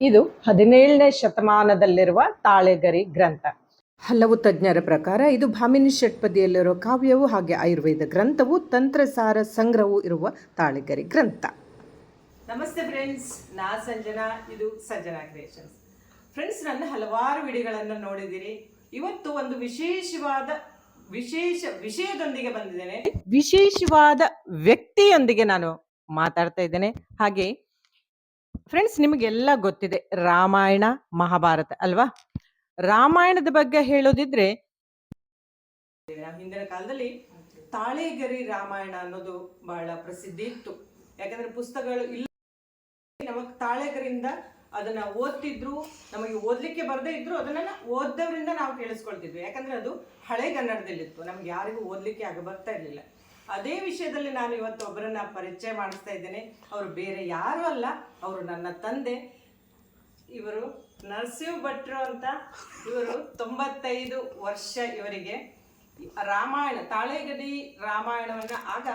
ಇದು ಹದಿನೇಳನೇ ಶತಮಾನದಲ್ಲಿರುವ ತಾಳೆಗರಿ ಗ್ರಂಥ. ಹಲವು ತಜ್ಞರ ಪ್ರಕಾರ ಇದು ಭಾಮಿನಿ ಷಟ್ಪದಿಯಲ್ಲಿರುವ ಕಾವ್ಯವು ಹಾಗೆ ಆಯುರ್ವೇದ ಗ್ರಂಥವು ತಂತ್ರಸಾರ ಸಂಗ್ರಹವು ಇರುವ ತಾಳೆಗರಿ ಗ್ರಂಥ. ನಮಸ್ತೆ ಫ್ರೆಂಡ್ಸ್ ನಾ ಸಂಜನಾ ಇದು ಸಂಜನಾ ಕ್ರಿಯೇಷನ್ಸ್ ಫ್ರೆಂಡ್ಸ್ ನನ್ನ ಹಲವಾರು ವಿಡಿಯೋಗಳನ್ನು ನೋಡಿದಿರಿ ಇವತ್ತು ಒಂದು ವಿಶೇಷವಾದ ವಿಶೇಷ ವಿಷಯದೊಂದಿಗೆ ಬಂದಿದ್ದೇನೆ. ವಿಶೇಷವಾದ ವ್ಯಕ್ತಿಯೊಂದಿಗೆ ನಾನು ಮಾತಾಡ್ತಾ ಇದ್ದೇನೆ. ಹಾಗೆ ಫ್ರೆಂಡ್ಸ್ ನಿಮಗೆಲ್ಲ ಗೊತ್ತಿದೆ, ರಾಮಾಯಣ ಮಹಾಭಾರತ ಅಲ್ವಾ? ರಾಮಾಯಣದ ಬಗ್ಗೆ ಹೇಳೋದಿದ್ರೆ ಹಿಂದಿನ ಕಾಲದಲ್ಲಿ ತಾಳೆಗರಿ ರಾಮಾಯಣ ಅನ್ನೋದು ಬಹಳ ಪ್ರಸಿದ್ಧಿ ಇತ್ತು. ಯಾಕಂದ್ರೆ ಪುಸ್ತಕಗಳು ಇಲ್ಲ ನಮಗ್ ತಾಳೆಗರಿಂದ ಅದನ್ನ ಓದ್ತಿದ್ರು, ನಮಗೆ ಓದ್ಲಿಕ್ಕೆ ಬರದೇ ಇದ್ರು, ಅದನ್ನ ಓದ್ದವರಿಂದ ನಾವು ಕೇಳಿಸ್ಕೊಳ್ತಿದ್ವಿ. ಯಾಕಂದ್ರೆ ಅದು ಹಳೆ ಕನ್ನಡದಲ್ಲಿತ್ತು. ನಮ್ಗೆ ಯಾರಿಗೂ ಓದ್ಲಿಕ್ಕೆ ಆಗ ಬರ್ತಾ ಇರ್ಲಿಲ್ಲ. ಅದೇ ವಿಷಯದಲ್ಲಿ ನಾನು ಇವತ್ತು ಒಬ್ಬರನ್ನ ಪರಿಚಯ ಮಾಡಿಸ್ತಾ ಇದ್ದೇನೆ. ಅವರು ಬೇರೆ ಯಾರು ಅಲ್ಲ ಅವರು ನನ್ನ ತಂದೆ. ಇವರು ನರಸಿಂಹ ಭಟ್ರು ಅಂತ ಇವರು ತೊಂಬತ್ತೈದು ವರ್ಷ ಇವರಿಗೆ. ರಾಮಾಯಣ ತಾಳೆಗಡಿ ರಾಮಾಯಣವನ್ನ ಆಗ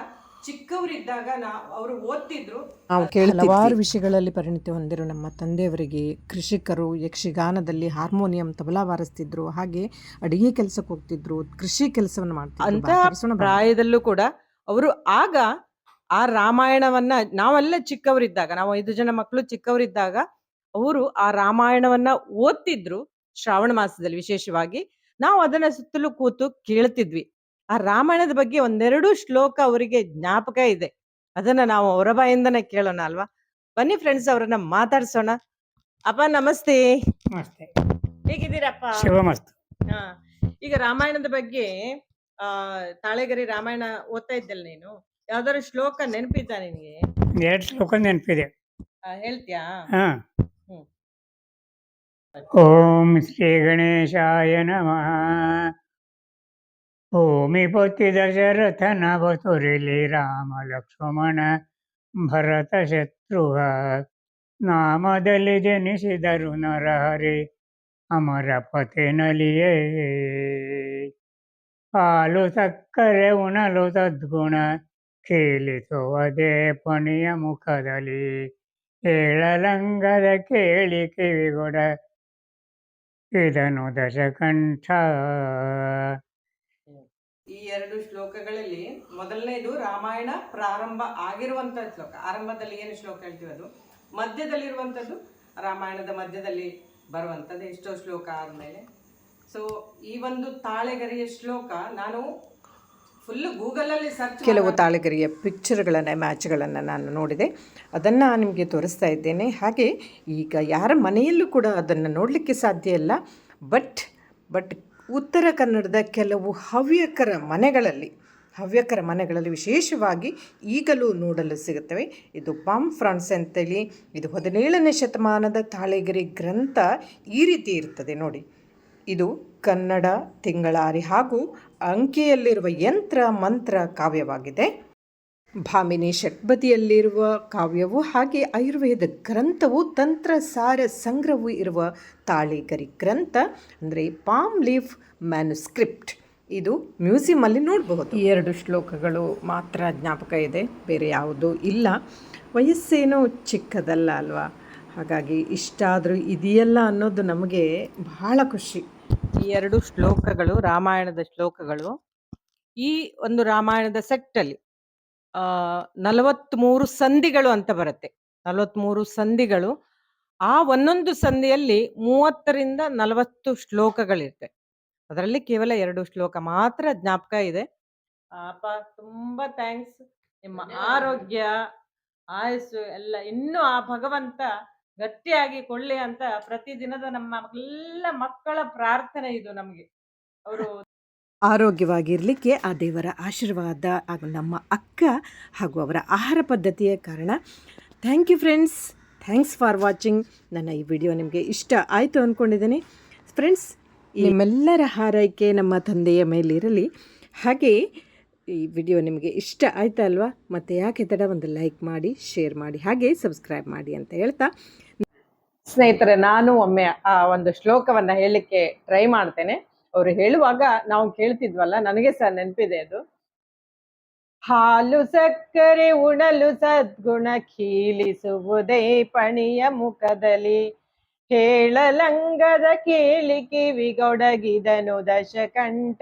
ಚಿಕ್ಕವರಿದ್ದಾಗ ನಾವು ಅವರು ಓದ್ತಿದ್ರು. ನಾವು ಹಲವಾರು ವಿಷಯಗಳಲ್ಲಿ ಪರಿಣಿತಿ ಹೊಂದಿರೋ ನಮ್ಮ ತಂದೆಯವರಿಗೆ ಕೃಷಿಕರು ಯಕ್ಷಗಾನದಲ್ಲಿ ಹಾರ್ಮೋನಿಯಂ ತಬಲಾ ಬಾರಿಸ್ತಿದ್ರು. ಹಾಗೆ ಅಡಿಗೆ ಕೆಲಸಕ್ಕೆ ಹೋಗ್ತಿದ್ರು ಕೃಷಿ ಕೆಲಸವನ್ನು ಮಾಡ್ತಿದ್ರು. ಪ್ರಾಯದಲ್ಲೂ ಕೂಡ ಅವರು ಆಗ ಆ ರಾಮಾಯಣವನ್ನ ನಾವೆಲ್ಲ ಚಿಕ್ಕವರಿದ್ದಾಗ ನಾವು ಐದು ಜನ ಮಕ್ಕಳು ಚಿಕ್ಕವರಿದ್ದಾಗ ಅವರು ಆ ರಾಮಾಯಣವನ್ನ ಓದ್ತಿದ್ರು ಶ್ರಾವಣ ಮಾಸದಲ್ಲಿ ವಿಶೇಷವಾಗಿ. ನಾವು ಅದನ್ನ ಸುತ್ತಲೂ ಕೂತು ಕೇಳ್ತಿದ್ವಿ. ಆ ರಾಮಾಯಣದ ಬಗ್ಗೆ ಒಂದೆರಡು ಶ್ಲೋಕ ಅವರಿಗೆ ಜ್ಞಾಪಕ ಇದೆ. ಅದನ್ನ ನಾವು ಅವರ ಬಾಯಿಂದನೇ ಕೇಳೋಣ ಅಲ್ವಾ? ಬನ್ನಿ ಫ್ರೆಂಡ್ಸ್ ಅವರನ್ನ ಮಾತಾಡ್ಸೋಣ. ಅಪ್ಪ ನಮಸ್ತೆ. ನಮಸ್ತೆ. ಹೇಗಿದ್ದೀರಪ್ಪ? ಈಗ ರಾಮಾಯಣದ ಬಗ್ಗೆ ಆ ತಾಳೆಗರಿ ರಾಮಾಯಣ ಓದ್ತಾ ಇದ್ದಲ್ಲ ನೀನು? ಯಾವ್ದಾದ್ರು ಶ್ಲೋಕ ನೆನಪಿದ್ದ ನಿನ್ಗೆ? ಎರಡು ಶ್ಲೋಕ ನೆನಪಿದೆ. ಆ, ಹೇಳ್ತ್ಯಾ? ಹಾ. ಹ್ಮ್. ಓಂ ಶ್ರೀ ಗಣೇಶಾಯ ನಮಃ. ಓಮಿ ಪೊತ್ತಿ ದಶರಥನ ವಸುರಿಲಿ ರಾಮ ಲಕ್ಷ್ಮಣ ಭರತ ಶತ್ರುವ ನಾಮದಲ್ಲಿ ಜನಿಸಿದರು ನರಹರಿ ಅಮರ ಪತಿನಲಿಯೇ ಹಾಲು ಸಕ್ಕರೆ ಉಣಲು ಸದ್ಗುಣ ಕೇಳಿಸುವುದೇ ಪಣಿಯ ಮುಖದಲ್ಲಿ. ಹೇಳಲಂಗದ ಕೇಳಿ ಕಿವಿಗೊಡ ಇದನು ದಶಕಂಠ. ಈ ಎರಡು ಶ್ಲೋಕಗಳಲ್ಲಿ ಮೊದಲನೇದು ರಾಮಾಯಣ ಪ್ರಾರಂಭ ಆಗಿರುವಂತ ಶ್ಲೋಕ. ಆರಂಭದಲ್ಲಿ ಏನು ಶ್ಲೋಕ ಹೇಳ್ತೀವಿ ಅದು? ಮಧ್ಯದಲ್ಲಿರುವಂಥದ್ದು, ರಾಮಾಯಣದ ಮಧ್ಯದಲ್ಲಿ ಬರುವಂಥದ್ದು. ಎಷ್ಟೋ ಶ್ಲೋಕ ಆದ್ಮೇಲೆ. ಸೊ ಈ ಒಂದು ತಾಳೆಗರಿಯ ಶ್ಲೋಕ ನಾನು ಫುಲ್ ಗೂಗಲಲ್ಲಿ ಸರ್ಚ್ ಕೆಲವು ತಾಳೆಗರಿಯ ಪಿಕ್ಚರ್ಗಳನ್ನು ಮ್ಯಾಚ್ಗಳನ್ನು ನಾನು ನೋಡಿದೆ. ಅದನ್ನು ನಿಮಗೆ ತೋರಿಸ್ತಾ ಇದ್ದೇನೆ. ಹಾಗೆ ಈಗ ಯಾರ ಮನೆಯಲ್ಲೂ ಕೂಡ ಅದನ್ನು ನೋಡಲಿಕ್ಕೆ ಸಾಧ್ಯ ಇಲ್ಲ. ಬಟ್ ಬಟ್ ಉತ್ತರ ಕನ್ನಡದ ಕೆಲವು ಹವ್ಯಕರ ಮನೆಗಳಲ್ಲಿ ಹವ್ಯಕರ ಮನೆಗಳಲ್ಲಿ ವಿಶೇಷವಾಗಿ ಈಗಲೂ ನೋಡಲು ಸಿಗುತ್ತವೆ. ಇದು ಪಾಮ್ ಫ್ರಾನ್ಸ್ ಅಂತೇಳಿ ಇದು ಹದಿನೇಳನೇ ಶತಮಾನದ ತಾಳೆಗರಿ ಗ್ರಂಥ ಈ ರೀತಿ ಇರ್ತದೆ ನೋಡಿ. ಇದು ಕನ್ನಡ ತಿಂಗಳಾರಿ ಹಾಗೂ ಅಂಕಿಯಲ್ಲಿರುವ ಯಂತ್ರ ಮಂತ್ರ ಕಾವ್ಯವಾಗಿದೆ. ಭಾಮಿನಿ ಷಟ್ಪದಿಯಲ್ಲಿರುವ ಕಾವ್ಯವು ಹಾಗೆ ಆಯುರ್ವೇದ ಗ್ರಂಥವು ತಂತ್ರಸಾರ ಸಂಗ್ರಹವು ಇರುವ ತಾಳಿಗರಿ ಗ್ರಂಥ, ಅಂದರೆ ಪಾಮ್ ಲೀಫ್ ಮ್ಯಾನುಸ್ಕ್ರಿಪ್ಟ್. ಇದು ಮ್ಯೂಸಿಯಮಲ್ಲಿ ನೋಡಬಹುದು. ಈ ಎರಡು ಶ್ಲೋಕಗಳು ಮಾತ್ರ ಜ್ಞಾಪಕ ಇದೆ, ಬೇರೆ ಯಾವುದೂ ಇಲ್ಲ. ವಯಸ್ಸೇನೋ ಚಿಕ್ಕದಲ್ಲ ಅಲ್ವಾ? ಹಾಗಾಗಿ ಇಷ್ಟಾದರೂ ಇದೆಯಲ್ಲ ಅನ್ನೋದು ನಮಗೆ ಬಹಳ ಖುಷಿ. ಈ ಎರಡು ಶ್ಲೋಕಗಳು ರಾಮಾಯಣದ ಶ್ಲೋಕಗಳು ಈ ಒಂದು ರಾಮಾಯಣದ ಸೆಟ್ಟಲ್ಲಿ ಆ ನಲವತ್ಮೂರು ಸಂಧಿಗಳು ಅಂತ ಬರುತ್ತೆ. ನಲವತ್ಮೂರು ಸಂಧಿಗಳು ಆ ಒಂದೊಂದು ಸಂಧಿಯಲ್ಲಿ ಮೂವತ್ತರಿಂದ ನಲವತ್ತು ಶ್ಲೋಕಗಳಿರುತ್ತೆ. ಅದರಲ್ಲಿ ಕೇವಲ ಎರಡು ಶ್ಲೋಕ ಮಾತ್ರ ಜ್ಞಾಪಕ ಇದೆ. ಆ, ಅಪ್ಪ ತುಂಬಾ ಥ್ಯಾಂಕ್ಸ್ ನಿಮ್ಮ ಆರೋಗ್ಯ ಆಯಸ್ಸು ಎಲ್ಲ ಇನ್ನು ಆ ಭಗವಂತ ಗಟ್ಟಿಯಾಗಿ ಕೊಳ್ಳಿ ಅಂತ ಪ್ರತಿದಿನದ ನಮ್ಮ ಎಲ್ಲ ಮಕ್ಕಳ ಪ್ರಾರ್ಥನೆ ಇದು ನಮಗೆ. ಅವರು ಆರೋಗ್ಯವಾಗಿರಲಿಕ್ಕೆ ಆ ದೇವರ ಆಶೀರ್ವಾದ ಹಾಗೂ ನಮ್ಮ ಅಕ್ಕ ಹಾಗೂ ಅವರ ಆಹಾರ ಪದ್ಧತಿಯ ಕಾರಣ. Thank you friends thanks for watching ನನ್ನ ಈ ವಿಡಿಯೋ ನಿಮಗೆ ಇಷ್ಟ ಆಯಿತು ಅಂದ್ಕೊಂಡಿದ್ದೀನಿ ಫ್ರೆಂಡ್ಸ್ ನಿಮ್ಮೆಲ್ಲರ ಹಾರೈಕೆ ನಮ್ಮ ತಂದೆಯ ಮೇಲಿರಲಿ. ಹಾಗೆ ಈ ವಿಡಿಯೋ ನಿಮಗೆ ಇಷ್ಟ ಆಯ್ತಾ ಅಲ್ವಾ? ಮತ್ತು ಯಾಕೆ ತಡ ಒಂದು ಲೈಕ್ ಮಾಡಿ ಶೇರ್ ಮಾಡಿ, ಹಾಗೆ ಸಬ್ಸ್ಕ್ರೈಬ್ ಮಾಡಿ ಅಂತ ಹೇಳ್ತಾ. ಸ್ನೇಹಿತರೆ, ನಾನು ಒಮ್ಮೆ ಆ ಒಂದು ಶ್ಲೋಕವನ್ನ ಹೇಳಲಿಕ್ಕೆ ಟ್ರೈ ಮಾಡ್ತೇನೆ. ಅವರು ಹೇಳುವಾಗ ನಾವು ಕೇಳ್ತಿದ್ವಲ್ಲ, ನನಗೆ ಸಹ ನೆನಪಿದೆ ಅದು. ಹಾಲು ಸಕ್ಕರೆ ಉಣಲು ಸದ್ಗುಣ ಖೀಲಿಸುವುದೇ ಪಣಿಯ ಮುಖದಲ್ಲಿ. ಹೇಳಲಂಗದ ಕೇಳಿ ಕಿವಿಗೊಡಗಿದನು ದಶಕಂಠ.